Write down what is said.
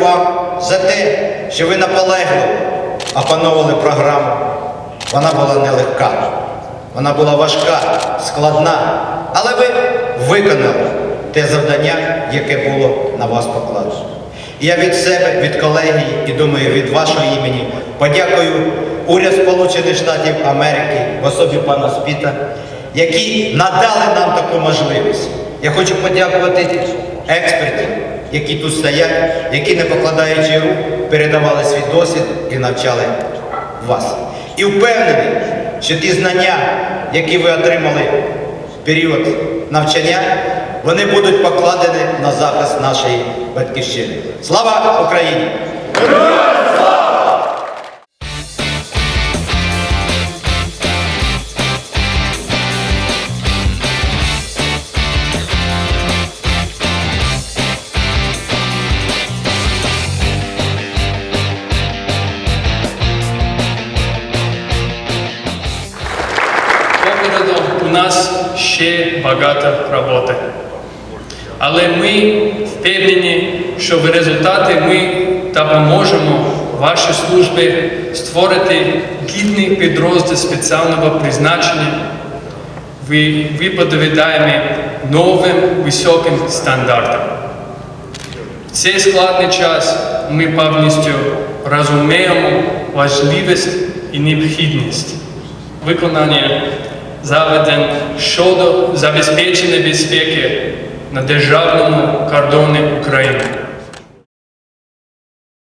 вам за те, що ви наполегливо опановували програму. Вона була нелегка, вона була важка, складна, але ви виконали те завдання, яке було на вас покладено. Я від себе, від колегії і думаю, від вашого імені подякую уряд Сполучених Штатів Америки в особі пана Спіта, які надали нам таку можливість. Я хочу подякувати експертів, які тут стоять, які, не покладаючи рук, передавали свій досвід і навчали вас. І впевнений, що ті знання, які ви отримали в період навчання, вони будуть покладені на захист нашої батьківщини. Слава Україні! Нас ще багато роботи. Але ми впевнені, що в результаті ми допоможемо вашій службі створити гідний підрозділ спеціального призначення. Ви відповідаємо новим високим стандартам. В цей складний час ми повністю розуміємо важливість і необхідність виконання заведень щодо забезпечення безпеки на державному кордоні України.